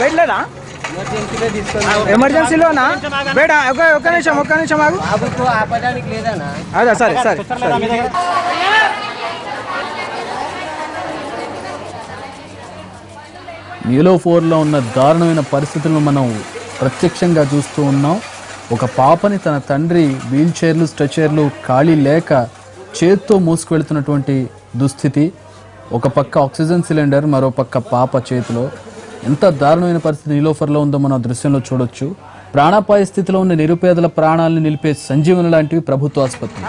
Bed లేదా ఎమర్జెన్సీలోనా? Bed ఒక ఒక్క నిమిషం ఒక్క నిమిషం ఆగు. ఆపడానికి లేదనా అదే సరే సరే సరే. నీలో ఫోర్లో ఉన్న దారుణమైన పరిస్థితులను మనం ప్రత్యక్షంగా చూస్తూ ఉన్నాం. ఒక పాపని తన తండ్రి వీల్ చైర్లు స్ట్రెచర్లు ఖాళీ లేక చేత్తో మోసుకువెళ్తున్నటువంటి దుస్థితి. ఒక పక్క ఆక్సిజన్ సిలిండర్ మరో పక్క పాప చేతిలో. ఎంత దారుణమైన పరిస్థితి నీలోఫర్లో ఉందో మనం ఆ దృశ్యంలో చూడొచ్చు. ప్రాణాపాయ స్థితిలో ఉన్న నిరుపేదల ప్రాణాలను నిలిపే సంజీవన లాంటివి ప్రభుత్వ ఆసుపత్రి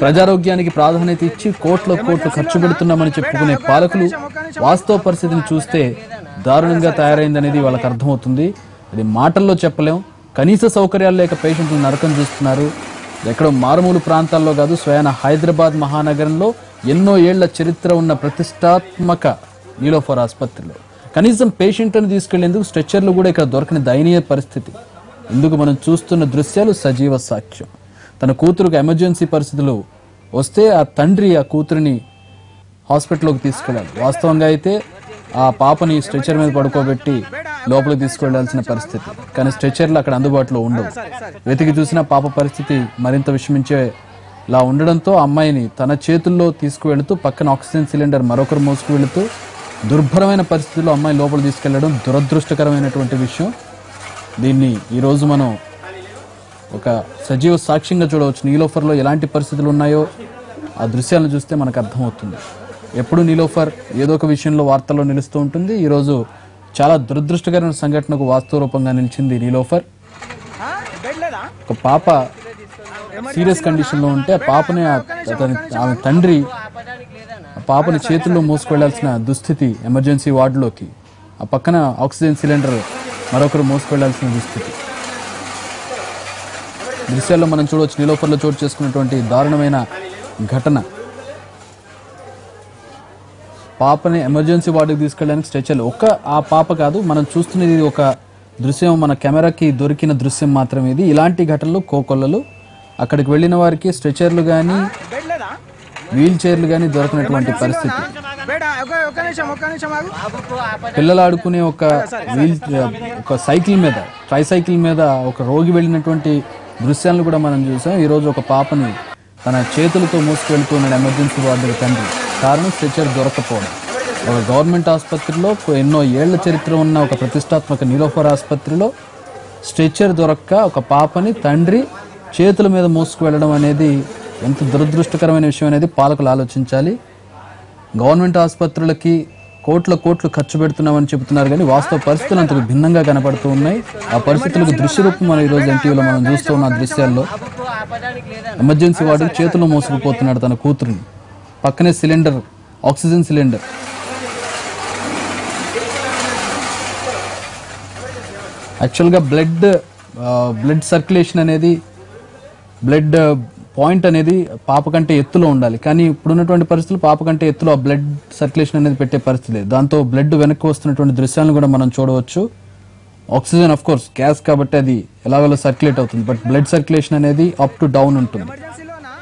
ప్రజారోగ్యానికి ప్రాధాన్యత ఇచ్చి కోట్ల కోట్లు ఖర్చు పెడుతున్నామని చెప్పుకునే పాలకులు వాస్తవ పరిస్థితిని చూస్తే దారుణంగా తయారైందనేది వాళ్ళకి అర్థమవుతుంది. అది మాటల్లో చెప్పలేం కనీస సౌకర్యాలు లేక పేషెంట్లు నరకం చూస్తున్నారు. ఎక్కడో మారుమూలు ప్రాంతాల్లో కాదు స్వయాన హైదరాబాద్ మహానగరంలో ఎన్నో ఏళ్ళ చరిత్ర ఉన్న ప్రతిష్టాత్మక నీలోఫర్ ఆసుపత్రిలో. కనీసం పేషెంట్ని తీసుకెళ్ళేందుకు స్ట్రెచ్చర్లు కూడా ఇక్కడ దొరకని దయనీయ పరిస్థితి. ఇందుకు మనం చూస్తున్న దృశ్యాలు సజీవ సాక్ష్యం. తన కూతురుకు ఎమర్జెన్సీ పరిస్థితులు వస్తే ఆ తండ్రి ఆ కూతురిని హాస్పిటల్లోకి తీసుకెళ్ళాలి. వాస్తవంగా అయితే ఆ పాపని స్ట్రెచర్ మీద పడుకోబెట్టి లోపలికి తీసుకెళ్ళాల్సిన పరిస్థితి. కానీ స్ట్రెచర్లు అక్కడ అందుబాటులో ఉండవు. వెతికి చూసిన పాప పరిస్థితి మరింత విషమించేలా ఉండడంతో అమ్మాయిని తన చేతుల్లో తీసుకువెళుతూ పక్కన ఆక్సిజన్ సిలిండర్ మరొకరు మోసుకువెళుతూ దుర్భరమైన పరిస్థితుల్లో అమ్మాయి లోపలికి తీసుకెళ్ళడం దురదృష్టకరమైనటువంటి విషయం. దీన్ని ఈరోజు మనం ఒక సజీవ సాక్ష్యంగా చూడవచ్చు. నీలోఫర్లో ఎలాంటి పరిస్థితులు ఉన్నాయో ఆ దృశ్యాలను చూస్తే మనకు అర్థమవుతుంది. ఎప్పుడు నీలోఫర్ ఏదో ఒక విషయంలో వార్తల్లో నిలుస్తూ ఉంటుంది. ఈరోజు చాలా దురదృష్టకరమైన సంఘటనకు వాస్తవ రూపంగా నిలిచింది నీలోఫర్ ఒక పాప సీరియస్ కండిషన్లో ఉంటే ఆ పాపని అతని ఆమె తండ్రి ఆ పాపని చేతుల్లో మోసుకెళ్ళాల్సిన దుస్థితి ఎమర్జెన్సీ వార్డులోకి ఆ పక్కన ఆక్సిజన్ సిలిండర్ మరొకరు మోసుకెళ్ళాల్సిన దుస్థితి. దృశ్యాల్లో మనం చూడవచ్చు నీలోఫర్లో చోటు చేసుకున్నటువంటి దారుణమైన ఘటన. పాపని ఎమర్జెన్సీ వార్డుకి తీసుకెళ్ళడానికి స్ట్రెచర్లు ఒక్క ఆ పాప కాదు మనం చూస్తున్నది ఒక దృశ్యం మన కెమెరాకి దొరికిన దృశ్యం మాత్రమే ఇది. ఇలాంటి ఘటనలు కోకొల్లలు అక్కడికి వెళ్ళిన వారికి స్ట్రెచర్లు కానీ వీల్ చైర్లు కానీ దొరకనటువంటి పరిస్థితి. పిల్లలు ఆడుకునే ఒక వీల్ ఒక సైకిల్ మీద ట్రై సైకిల్ మీద ఒక రోగి వెళ్ళినటువంటి దృశ్యాలను కూడా మనం చూసాం. ఈరోజు ఒక పాపని తన చేతులతో మోసుకెళ్తూ ఉన్నాడు ఎమర్జెన్సీ వార్డుకి తండ్రి. కారణం స్ట్రెచర్ దొరకపోవడం. ఒక గవర్నమెంట్ ఆసుపత్రిలో ఎన్నో ఏళ్ళ చరిత్ర ఉన్న ఒక ప్రతిష్టాత్మక నీలోఫర్ ఆసుపత్రిలో స్ట్రెచర్ దొరక్క ఒక పాపని తండ్రి చేతుల మీద మోసుకు వెళ్ళడం అనేది ఎంత దురదృష్టకరమైన విషయం అనేది పాలకులు ఆలోచించాలి. గవర్నమెంట్ ఆసుపత్రులకి కోట్ల కోట్లు ఖర్చు పెడుతున్నామని చెబుతున్నారు కానీ వాస్తవ పరిస్థితులు అంతకు భిన్నంగా కనపడుతూ ఉన్నాయి. ఆ పరిస్థితులకు దృశ్యరూపం మనం ఈరోజు ఎన్టీవీలో మనం చూస్తూ ఉన్న దృశ్యాల్లో ఎమర్జెన్సీ వార్డుకి చేతులు మోసుకుపోతున్నాడు తన కూతురిని. పక్కనే సిలిండర్ ఆక్సిజన్ సిలిండర్. యాక్చువల్గా బ్లడ్ బ్లడ్ సర్క్యులేషన్ అనేది బ్లడ్ పాయింట్ అనేది పాప కంటే ఎత్తులో ఉండాలి. కానీ ఇప్పుడున్నటువంటి పరిస్థితులు పాప కంటే ఎత్తులో ఆ బ్లడ్ సర్క్యులేషన్ అనేది పెట్టే పరిస్థితి లేదు. దాంతో బ్లడ్ వెనక్కి వస్తున్నటువంటి దృశ్యాలను కూడా మనం చూడవచ్చు. ఆక్సిజన్ ఆఫ్ కోర్స్ గ్యాస్ కాబట్టి అది ఎలాగోలా సర్క్యులేట్ అవుతుంది. బట్ బ్లడ్ సర్క్యులేషన్ అనేది అప్ టు డౌన్ ఉంటుంది ఎమర్జెన్సీలోనా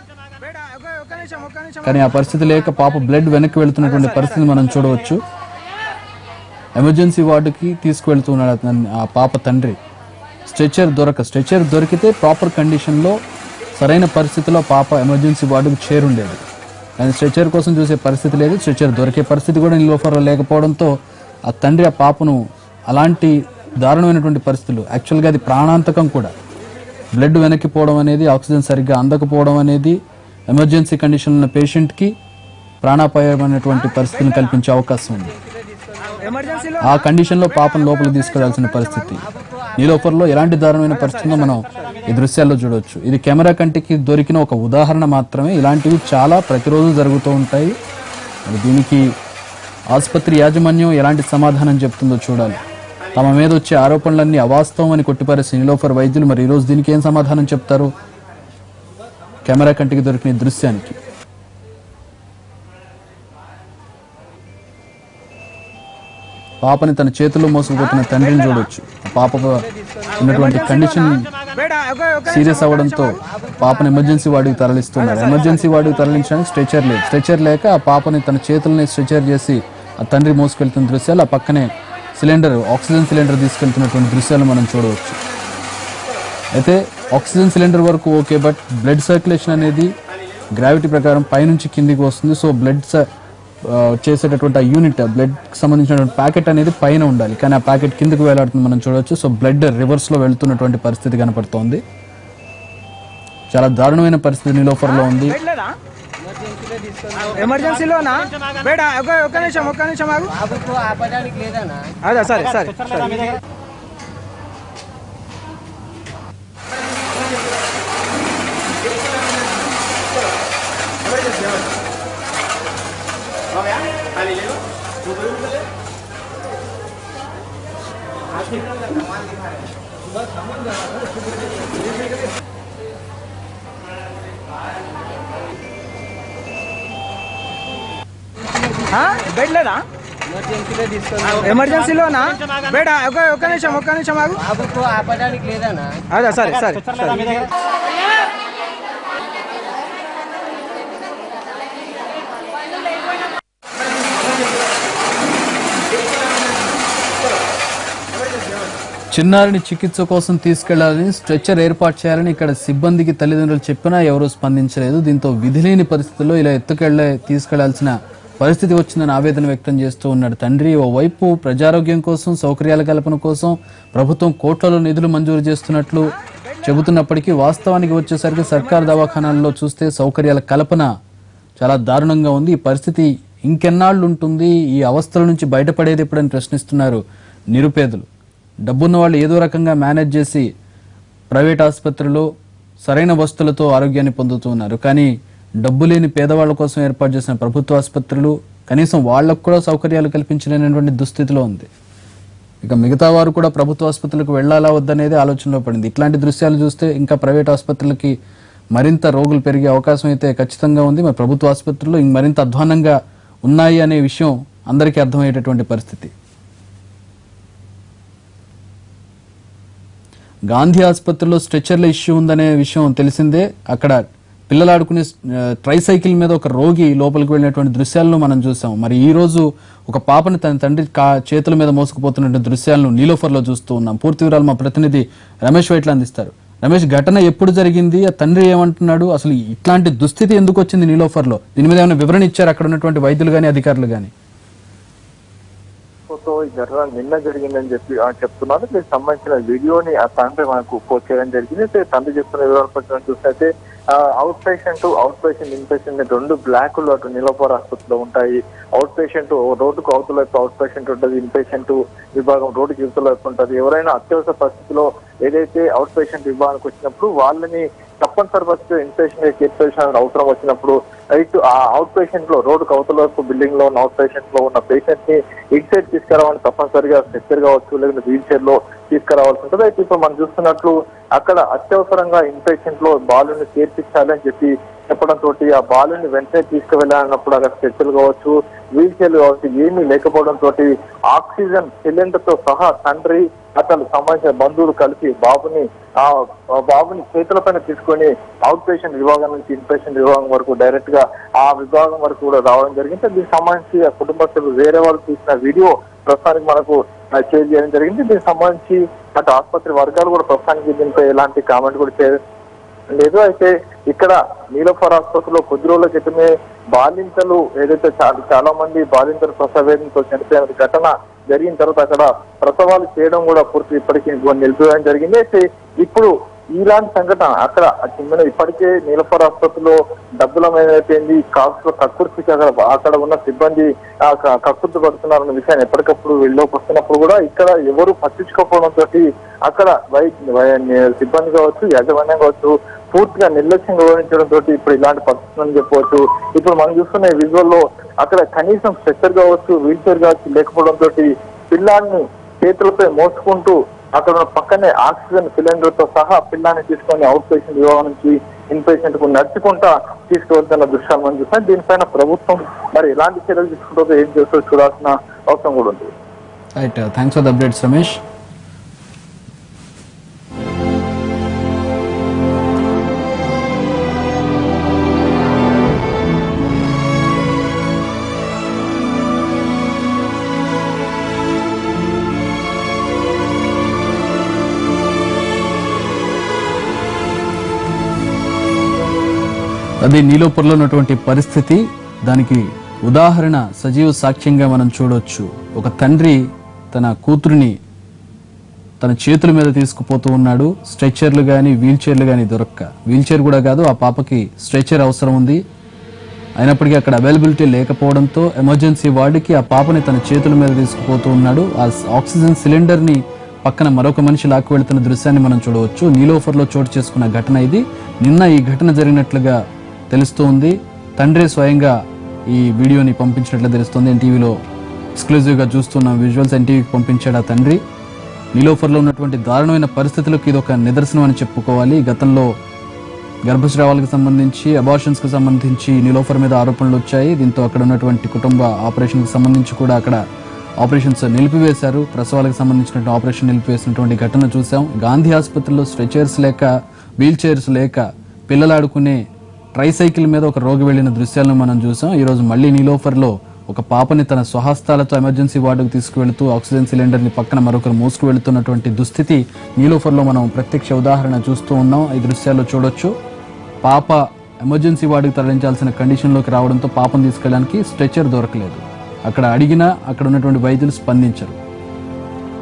బెడ్ ఒక ఒక్క నిమిషం ఒక్క నిమిషం కానీ ఆ పరిస్థితి లేక పాప బ్లడ్ వెనక్కి వెళుతున్నటువంటి పరిస్థితిని మనం చూడవచ్చు. ఎమర్జెన్సీ వార్డుకి తీసుకువెళ్తున్నాడు ఆ పాప తండ్రి. స్ట్రెచర్ దొరక స్ట్రెచర్ దొరికితే ప్రాపర్ కండిషన్లో సరైన పరిస్థితిలో పాప ఎమర్జెన్సీ వార్డుకు చేరుండేది. కానీ స్ట్రెచర్ కోసం చూసే పరిస్థితి లేదు స్ట్రెచర్ దొరికే పరిస్థితి కూడా నిల్వఫర్లో లేకపోవడంతో ఆ తండ్రి ఆ పాపను అలాంటి దారుణమైనటువంటి పరిస్థితులు యాక్చువల్గా అది ప్రాణాంతకం కూడా. బ్లడ్ వెనక్కిపోవడం అనేది ఆక్సిజన్ సరిగ్గా అందకపోవడం అనేది ఎమర్జెన్సీ కండిషన్ ఉన్న పేషెంట్కి ప్రాణాపాయమైనటువంటి పరిస్థితిని కల్పించే అవకాశం ఉంది. ఆ కండిషన్లో పాపను లోపలికి తీసుకెళ్ళాల్సిన పరిస్థితి. నీలోఫర్లో ఎలాంటి దారుణమైన పరిస్థితుందో మనం ఈ దృశ్యాల్లో చూడవచ్చు ఇది కెమెరా కంటికి దొరికిన ఒక ఉదాహరణ మాత్రమే. ఇలాంటివి చాలా ప్రతిరోజు జరుగుతూ ఉంటాయి. మరి దీనికి ఆసుపత్రి యాజమాన్యం ఎలాంటి సమాధానం చెప్తుందో చూడాలి. తమ మీద వచ్చే ఆరోపణలన్నీ అవాస్తవం అని కొట్టిపారేసిన నీలోఫర్ వైద్యులు. మరి ఈరోజు దీనికి ఏం సమాధానం చెప్తారు? కెమెరా కంటికి దొరికిన దృశ్యానికి. పాపని తన చేతుల్లో మోసుకుపోతున్న తండ్రిని చూడొచ్చు. పాప ఉన్నటువంటి కండిషన్ సీరియస్ అవ్వడంతో పాపను ఎమర్జెన్సీ వార్డుకి తరలిస్తున్నారు. ఎమర్జెన్సీ వార్డుకి తరలించడానికి స్ట్రెచర్ లేదు. స్ట్రెచర్ లేక ఆ పాపని తన చేతుల్ని స్ట్రెచర్ చేసి ఆ తండ్రి మోసుకెళ్తున్న దృశ్యాలు ఆ పక్కనే సిలిండర్ ఆక్సిజన్ సిలిండర్ తీసుకెళ్తున్నటువంటి దృశ్యాలు మనం చూడవచ్చు. అయితే ఆక్సిజన్ సిలిండర్ వరకు ఓకే బట్ బ్లడ్ సర్క్యులేషన్ అనేది గ్రావిటీ ప్రకారం పైనుంచి కిందికి వస్తుంది. సో బ్లడ్ చేసేటటువంటి ఆ యూనిట్ బ్లడ్ సంబంధించినటువంటి ప్యాకెట్ అనేది పైన ఉండాలి. కానీ ఆ ప్యాకెట్ కిందకి వేలాడుతుంది మనం చూడవచ్చు సో బ్లడ్ రివర్స్లో వెళ్తున్నటువంటి పరిస్థితి కనపడుతోంది. చాలా దారుణమైన పరిస్థితి నిలోఫర్లో ఉంది. ఎమర్జెన్సీలోనా? ఒక ఒక్క నిమిషం ఒక్క నిమిషం అదే సరే సరే బెడ్ లేదా? ఎమర్జెన్సీలోనా? బేటా ఒక ఒక్క నిమిషం ఒక్క నిమిషం ఆగు. అదే సరే సరే సరే. చిన్నారిని చికిత్స కోసం తీసుకెళ్ళాలని స్ట్రెచ్చర్ ఏర్పాటు చేయాలని ఇక్కడ సిబ్బందికి తల్లిదండ్రులు చెప్పినా ఎవరూ స్పందించలేదు. దీంతో విధిలేని పరిస్థితుల్లో ఇలా ఎత్తుకెళ్ళే తీసుకెళ్ళాల్సిన పరిస్థితి వచ్చిందని ఆవేదన వ్యక్తం చేస్తూ ఉన్నాడు. తండ్రి ఓవైపు ప్రజారోగ్యం కోసం సౌకర్యాల కల్పన కోసం ప్రభుత్వం కోట్లలో నిధులు మంజూరు చేస్తున్నట్లు చెబుతున్నప్పటికీ వాస్తవానికి వచ్చేసరికి సర్కార్ దవాఖానాల్లో చూస్తే సౌకర్యాల కల్పన చాలా దారుణంగా ఉంది. ఈ పరిస్థితి ఇంకెన్నాళ్ళు ఉంటుంది ఈ అవస్థల నుంచి బయటపడేది ఎప్పుడని ప్రశ్నిస్తున్నారు నిరుపేదలు. డబ్బున్న వాళ్ళు ఏదో రకంగా మేనేజ్ చేసి ప్రైవేట్ ఆసుపత్రులు సరైన వస్తువులతో ఆరోగ్యాన్ని పొందుతూ ఉన్నారు. కానీ డబ్బు లేని పేదవాళ్ళ కోసం ఏర్పాటు చేసిన ప్రభుత్వ ఆసుపత్రులు కనీసం వాళ్ళకు కూడా సౌకర్యాలు కల్పించలేనటువంటి దుస్థితిలో ఉంది. ఇక మిగతా వారు కూడా ప్రభుత్వ ఆసుపత్రులకు వెళ్ళాలా వద్దనేది ఆలోచనలో పడింది. ఇట్లాంటి దృశ్యాలు చూస్తే ఇంకా ప్రైవేట్ ఆసుపత్రులకి మరింత రోగులు పెరిగే అవకాశం అయితే ఖచ్చితంగా ఉంది. మరి ప్రభుత్వ ఆసుపత్రులు మరింత అధ్వానంగా ఉన్నాయి అనే విషయం అందరికీ అర్థమయ్యేటటువంటి పరిస్థితి. గాంధీ ఆసుపత్రిలో స్ట్రెచర్ల ఇష్యూ ఉందనే విషయం తెలిసిందే. అక్కడ పిల్లలు ఆడుకునే ట్రైసైకిల్ మీద ఒక రోగి లోపలికి వెళ్ళినటువంటి దృశ్యాలను మనం చూసాం మరి ఈ రోజు ఒక పాపని తన తండ్రి కా చేతుల మీద మోసుకుపోతున్నటువంటి దృశ్యాలను నీలోఫర్లో చూస్తూ ఉన్నాం. పూర్తి వివరాలు మా ప్రతినిధి రమేష్ వైట్ల అందిస్తారు. రమేష్ ఘటన ఎప్పుడు జరిగింది? ఆ తండ్రి ఏమంటున్నాడు? అసలు ఇట్లాంటి దుస్థితి ఎందుకు వచ్చింది నీలోఫర్లో? దీని మీద ఏమైనా వివరణ ఇచ్చారు? అక్కడ ఉన్నటువంటి వైద్యులు కానీ అధికారులు కానీ ఫోటో ఈ ఘటన నిన్న జరిగిందని చెప్పి చెప్తున్నారు. దీనికి సంబంధించిన వీడియోని ఆ తండ్రి మనకు పోస్ట్ చేయడం జరిగింది. అయితే తండ్రి చెప్తున్న వివరాల ప్రకారం చూస్తే out patient out patient in patient రెండు బ్లాకులు అటు నిలపర ఆసుపత్రిలో ఉంటాయి. అవుట్ పేషెంట్ రోడ్డుకు అవతల వైపు అవుట్ పేషెంట్ ఉంటుంది ఇన్ పేషెంట్ విభాగం రోడ్డుకి ఇవతల వైపు ఉంటుంది. ఎవరైనా అత్యవసర పరిస్థితిలో ఏదైతే అవుట్ పేషెంట్ విభాగానికి వచ్చినప్పుడు వాళ్ళని తప్పనిసరి ఫస్ట్ ఇన్స్పెక్షన్ పేషెంట్ పేషెంట్ అవసరం వచ్చినప్పుడు రైట్ ఆ అవుట్ పేషెంట్లో రోడ్ అవతల బిల్డింగ్లో ఉన్న అవుట్ పేషెంట్లో ఉన్న పేషెంట్ని ఇటు సైడ్ తీసుకురావాలని తప్పనిసరిగా స్ట్రెచ్చర్ కావచ్చు లేదంటే వీల్ చైర్లో తీసుకురావాల్సి ఉంటుంది. అయితే ఇప్పుడు మనం చూస్తున్నట్లు అక్కడ అత్యవసరంగా ఇన్ఫెక్షన్లో బాలుని చేర్పించాలి అని చెప్పి చెప్పడం తోటి ఆ బాలుని వెంటనే తీసుకువెళ్ళాలన్నప్పుడు అక్కడ స్ట్రెచ్చర్లు కావచ్చు వీల్ చైర్లు కావచ్చు ఏమీ లేకపోవడం తోటి ఆక్సిజన్ సిలిండర్తో సహా తండ్రి అతను సంబంధించిన బంధువులు కలిసి బాబుని ఆ ఆ బాబుని చేతులపైన తీసుకొని అవుట్ పేషెంట్ విభాగం నుంచి ఇన్ పేషెంట్ విభాగం వరకు డైరెక్ట్గా ఆ విభాగం వరకు కూడా రావడం జరిగింది. దీనికి సంబంధించి ఆ కుటుంబ సభ్యులు వేరే వాళ్ళు తీసిన వీడియో ప్రస్తుతానికి మనకు షేర్ చేయడం జరిగింది. దీనికి సంబంధించి అటు ఆసుపత్రి వర్గాలు కూడా ప్రస్తుతానికి దీనిపై ఎలాంటి కామెంట్ కూడా చేయలేదు లేదు. అయితే ఇక్కడ నీలఫర్ ఆసుపత్రిలో కొద్ది రోజుల క్రితమే బాలింతలు ఏదైతే చాలా చాలా మంది బాలింతలు ప్రసవేదంతో చనిపోయిన ఘటన జరిగిన తర్వాత అక్కడ ప్రసవాలు చేయడం కూడా పూర్తి ఇప్పటికీ నిలిపివేయడం జరిగింది. అయితే ఇప్పుడు ఇలాంటి సంఘటన అక్కడ చిన్న ఇప్పటికే నీలఫర్ ఆసుపత్రిలో డబ్బులమైపోయింది కాస్ట్లో కక్కుర్తికి అక్కడ అక్కడ ఉన్న సిబ్బంది కక్కుర్తి పడుతున్నారన్న విషయాన్ని ఎప్పటికప్పుడు వెళ్ళోకి వస్తున్నప్పుడు కూడా ఇక్కడ ఎవరు పట్టించుకోకపోవడం తోటి అక్కడ వై వై- సిబ్బంది కావచ్చు యాజమాన్యం కావచ్చు పూర్తిగా నిర్లక్ష్యం వివరించడం తోటి ఇప్పుడు ఇలాంటి పరిస్థితులని చెప్పవచ్చు. ఇప్పుడు మనం చూస్తున్న విజువల్లో అక్కడ కనీసం స్ట్రెచ్చర్ కావచ్చు వీల్ చైర్ కావచ్చు లేకపోవడం తోటి పిల్లాన్ని చేతులపై మోసుకుంటూ అక్కడ ఉన్న పక్కనే ఆక్సిజన్ సిలిండర్తో సహా పిల్లాన్ని తీసుకొని అవుట్ పేషెంట్ విభాగం నుంచి ఇన్ పేషెంట్కు నడుచుకుంటా తీసుకువెళ్తున్న దృశ్యాలు మనం చూస్తాం. దీనిపైన ప్రభుత్వం మరి ఎలాంటి చర్యలు తీసుకుంటుందో ఏం చేస్తుందో చూడాల్సిన అవసరం కూడా ఉంది. Right thanks for the updates Ramesh అదే నీలోపర్లో ఉన్నటువంటి పరిస్థితి దానికి ఉదాహరణ సజీవ సాక్ష్యంగా మనం చూడవచ్చు ఒక తండ్రి తన కూతురిని తన చేతుల మీద తీసుకుపోతూ ఉన్నాడు. స్ట్రెచ్చర్లు కానీ వీల్ చైర్లు కానీ దొరక్క. వీల్ చైర్ కూడా కాదు ఆ పాపకి స్ట్రెచ్చర్ అవసరం ఉంది. అయినప్పటికీ అక్కడ అవైలబిలిటీ లేకపోవడంతో ఎమర్జెన్సీ వార్డుకి ఆ పాపని తన చేతుల మీద తీసుకుపోతూ ఉన్నాడు. ఆ ఆక్సిజన్ సిలిండర్ని పక్కన మరొక మనిషి లాక్కు వెళ్తున్న దృశ్యాన్ని మనం చూడవచ్చు. నీలోఫర్లో చోటు చేసుకున్న ఘటన ఇది. నిన్న ఈ ఘటన జరిగినట్లుగా తెలుస్తోంది. తండ్రి స్వయంగా ఈ వీడియోని పంపించినట్లు తెలుస్తుంది. ఎన్టీవీలో ఎక్స్క్లూజివ్గా చూస్తున్న విజువల్స్ ఎన్టీవీకి పంపించాడు ఆ తండ్రి. నిలోఫర్లో ఉన్నటువంటి దారుణమైన పరిస్థితులకు ఇది ఒక నిదర్శనం అని చెప్పుకోవాలి. గతంలో గర్భస్రావాలకు సంబంధించి అబార్షన్స్కి సంబంధించి నిలోఫర్ మీద ఆరోపణలు వచ్చాయి. దీంతో అక్కడ ఉన్నటువంటి కుటుంబ ఆపరేషన్కి సంబంధించి కూడా అక్కడ ఆపరేషన్స్ నిలిపివేశారు. ప్రసవాలకు సంబంధించినటువంటి ఆపరేషన్ నిలిపివేసినటువంటి ఘటన చూసాం గాంధీ ఆసుపత్రిలో స్ట్రెచర్స్ లేక వీల్ చైర్స్ లేక పిల్లలాడుకునే ట్రైసైకిల్ మీద ఒక రోగి వెళ్ళిన దృశ్యాలను మనం చూసాం. ఈరోజు మళ్ళీ నీలోఫర్లో ఒక పాపని తన స్వహస్తాలతో ఎమర్జెన్సీ వార్డుకు తీసుకువెళుతూ ఆక్సిజన్ సిలిండర్ని పక్కన మరొకరు మోసుకు వెళుతున్నటువంటి దుస్థితి నీలోఫర్లో మనం ప్రత్యక్ష ఉదాహరణ చూస్తూ ఉన్నాం. ఈ దృశ్యాల్లో చూడొచ్చు. పాప ఎమర్జెన్సీ వార్డుకి తరలించాల్సిన కండిషన్లోకి రావడంతో పాపను తీసుకెళ్ళడానికి స్ట్రెచర్ దొరకలేదు. అక్కడ అడిగినా అక్కడ ఉన్నటువంటి వైద్యులు స్పందించరు.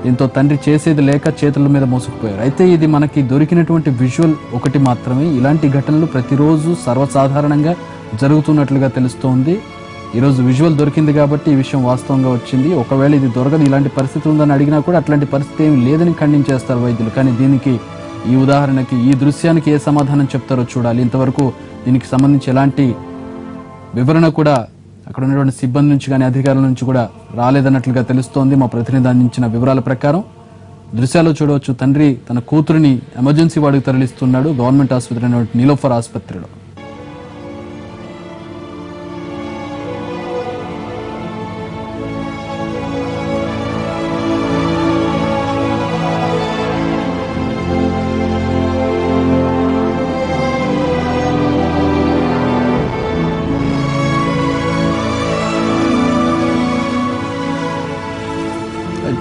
దీంతో తండ్రి చేసేది లేక చేతుల మీద మోసుకుపోయారు. అయితే ఇది మనకి దొరికినటువంటి విజువల్ ఒకటి మాత్రమే. ఇలాంటి ఘటనలు ప్రతిరోజు సర్వసాధారణంగా జరుగుతున్నట్లుగా తెలుస్తోంది. ఈరోజు విజువల్ దొరికింది కాబట్టి ఈ విషయం వాస్తవంగా వచ్చింది. ఒకవేళ ఇది దొరకదు ఇలాంటి పరిస్థితి ఉందని అడిగినా కూడా అట్లాంటి పరిస్థితి ఏమి లేదని ఖండించేస్తారు వైద్యులు. కానీ దీనికి ఈ ఉదాహరణకి ఈ దృశ్యానికి ఏ సమాధానం చెప్తారో చూడాలి. ఇంతవరకు దీనికి సంబంధించి ఎలాంటి వివరణ కూడా అక్కడ ఉన్నటువంటి సిబ్బంది నుంచి కానీ అధికారుల నుంచి కూడా రాలేదన్నట్లుగా తెలుస్తోంది. మా ప్రతినిధి అందించిన వివరాల ప్రకారం దృశ్యాల్లో చూడవచ్చు. తండ్రి తన కూతురిని ఎమర్జెన్సీ వాడికి తరలిస్తున్నాడు. గవర్నమెంట్ ఆసుపత్రి నీలోఫర్ ఆసుపత్రిలో.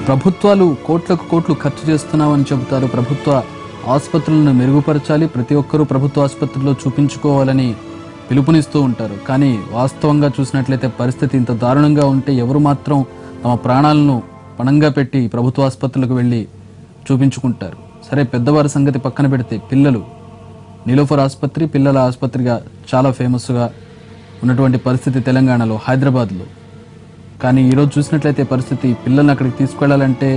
ప్రభుత్వాలు కోట్లకు కోట్లు ఖర్చు చేస్తున్నామని చెబుతారు ప్రభుత్వ ఆసుపత్రులను మెరుగుపరచాలి. ప్రతి ఒక్కరూ ప్రభుత్వ ఆసుపత్రిలో చూపించుకోవాలని పిలుపునిస్తూ ఉంటారు. కానీ వాస్తవంగా చూసినట్లయితే పరిస్థితి ఇంత దారుణంగా ఉంటే ఎవరు మాత్రం తమ ప్రాణాలను పణంగా పెట్టి ప్రభుత్వ ఆసుపత్రులకు వెళ్ళి చూపించుకుంటారు. సరే పెద్దవారి సంగతి పక్కన పెడితే పిల్లలు. నిలోఫర్ ఆసుపత్రి పిల్లల ఆసుపత్రిగా చాలా ఫేమస్గా ఉన్నటువంటి పరిస్థితి తెలంగాణలో హైదరాబాద్లో. కానీ ఈరోజు చూసినట్లయితే పరిస్థితి పిల్లల్ని అక్కడికి తీసుకెళ్ళాలంటే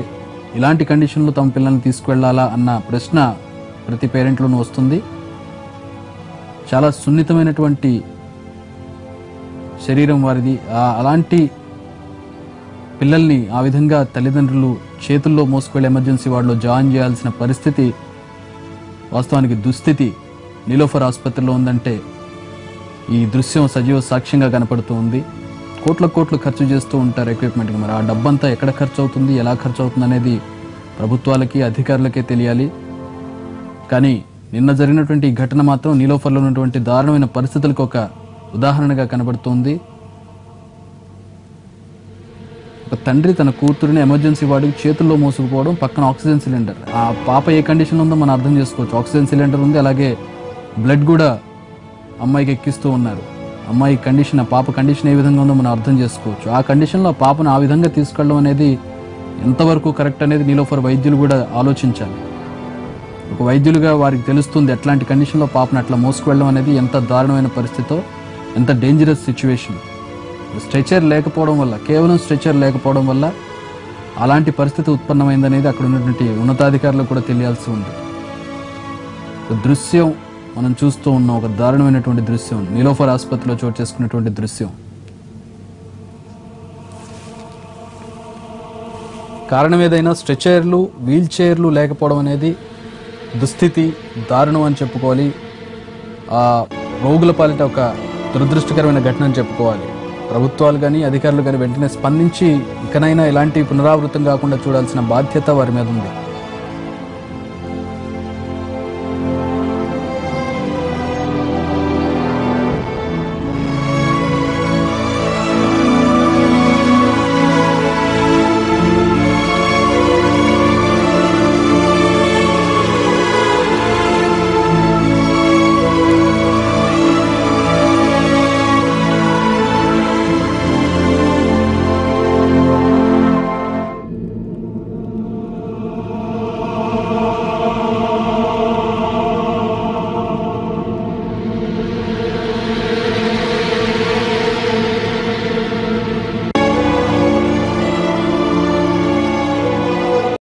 ఇలాంటి కండిషన్లో తమ పిల్లల్ని తీసుకువెళ్ళాలా అన్న ప్రశ్న ప్రతి పేరెంట్లోనూ వస్తుంది. చాలా సున్నితమైనటువంటి శరీరం వారిది. అలాంటి పిల్లల్ని ఆ విధంగా తల్లిదండ్రులు చేతుల్లో మోసుకెళ్ళి ఎమర్జెన్సీ వార్డులో జాయిన్ చేయాల్సిన పరిస్థితి వాస్తవానికి దుస్థితి నీలోఫర్ ఆసుపత్రిలో ఉందంటే ఈ దృశ్యం సజీవ సాక్ష్యంగా కనపడుతూ ఉంది. కోట్ల కోట్లు ఖర్చు చేస్తూ ఉంటారు ఎక్విప్మెంట్కి మరి ఆ డబ్బంతా ఎక్కడ ఖర్చు అవుతుంది ఎలా ఖర్చు అవుతుంది అనేది ప్రభుత్వాలకి అధికారులకే తెలియాలి. కానీ నిన్న జరిగినటువంటి ఈ ఘటన మాత్రం నీలోఫర్లో ఉన్నటువంటి దారుణమైన పరిస్థితులకు ఒక ఉదాహరణగా కనబడుతోంది. ఒక తండ్రి తన కూతురిని ఎమర్జెన్సీ వాడికి చేతుల్లో మోసుకుపోవడం పక్కన ఆక్సిజన్ సిలిండర్. ఆ పాప ఏ కండిషన్లో ఉందో మనం అర్థం చేసుకోవచ్చు. ఆక్సిజన్ సిలిండర్ ఉంది అలాగే బ్లడ్ కూడా అమ్మాయికి ఎక్కిస్తూ ఉన్నారు. అమ్మాయి కండిషన్ ఆ పాప కండిషన్ ఏ విధంగా ఉందో మనం అర్థం చేసుకోవచ్చు. ఆ కండిషన్లో పాపను ఆ విధంగా తీసుకెళ్ళడం అనేది ఎంతవరకు కరెక్ట్ అనేది నీలోఫర్ వైద్యులు కూడా ఆలోచించాలి. ఒక వైద్యులుగా వారికి తెలుస్తుంది ఎట్లాంటి కండిషన్లో పాపను అట్లా మోసుకువెళ్ళడం అనేది ఎంత దారుణమైన పరిస్థితో ఎంత డేంజరస్ సిచ్యువేషన్ స్ట్రెచర్ లేకపోవడం వల్ల కేవలం స్ట్రెచర్ లేకపోవడం వల్ల అలాంటి పరిస్థితి ఉత్పన్నమైందనేది అక్కడ ఉన్నటువంటి ఉన్నతాధికారులకు కూడా తెలియాల్సి ఉంది. దృశ్యం మనం చూస్తూ ఉన్న ఒక దారుణమైనటువంటి దృశ్యం నీలోఫర్ ఆసుపత్రిలో చోటు చేసుకున్నటువంటి దృశ్యం. కారణం ఏదైనా స్ట్రెచర్లు వీల్ చైర్లు లేకపోవడం అనేది దుస్థితి దారుణం అని చెప్పుకోవాలి. ఆ రోగుల పాలిట ఒక దురదృష్టకరమైన ఘటన అని చెప్పుకోవాలి. ప్రభుత్వాలు కానీ అధికారులు కానీ వెంటనే స్పందించి ఇకనైనా ఇలాంటి పునరావృతం కాకుండా చూడాల్సిన బాధ్యత వారి మీద ఉంది.